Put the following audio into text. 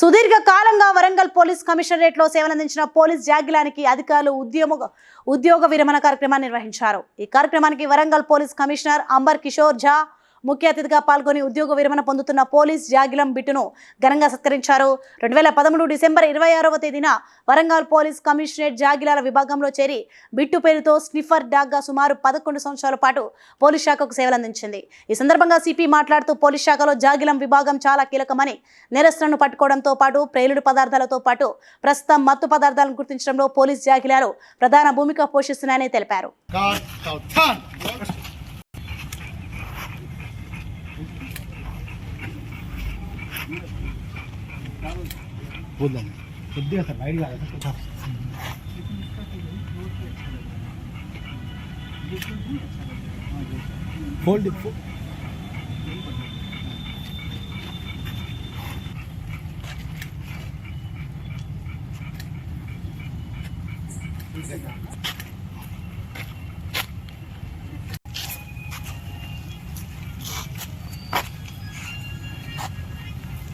సుదీర్ఘ కాలంగా వరంగల్ పోలీస్ కమిషనరేట్లో సేవలందించిన పోలీస్ జాగిలానికి అధికారులు ఉద్యోగ ఉద్యోగ విరమణ కార్యక్రమాన్ని నిర్వహించారు. ఈ కార్యక్రమానికి వరంగల్ పోలీస్ కమిషనర్ అంబర్ కిషోర్ ఝా ముఖ్య అతిథిగా పాల్గొని ఉద్యోగ విరమణ పొందుతున్న పోలీస్ జాగిలం బిట్టును ఘనంగా సత్కరించారు. రెండు వేల పదమూడు డిసెంబర్ ఇరవై ఆరవ తేదీన వరంగల్ పోలీస్ కమిషనరేట్ జాగిలాల విభాగంలో చేరి బిట్టు పేరుతో స్నిఫర్ డాగ్గా సుమారు పదకొండు సంవత్సరాల పాటు పోలీస్ శాఖకు సేవలందించింది. ఈ సందర్భంగా సిపి మాట్లాడుతూ పోలీస్ శాఖలో జాగిలం విభాగం చాలా కీలకమని నేరస్తులను పట్టుకోవడంతో పాటు ప్రేలుడు పదార్థాలతో పాటు ప్రస్తుతం మత్తు పదార్థాలను గుర్తించడంలో పోలీస్ జాగిలాలు ప్రధాన భూమిక పోషిస్తున్నాయని తెలిపారు. बोल बुद्धि सर बाहर आ गया था fold Thank you.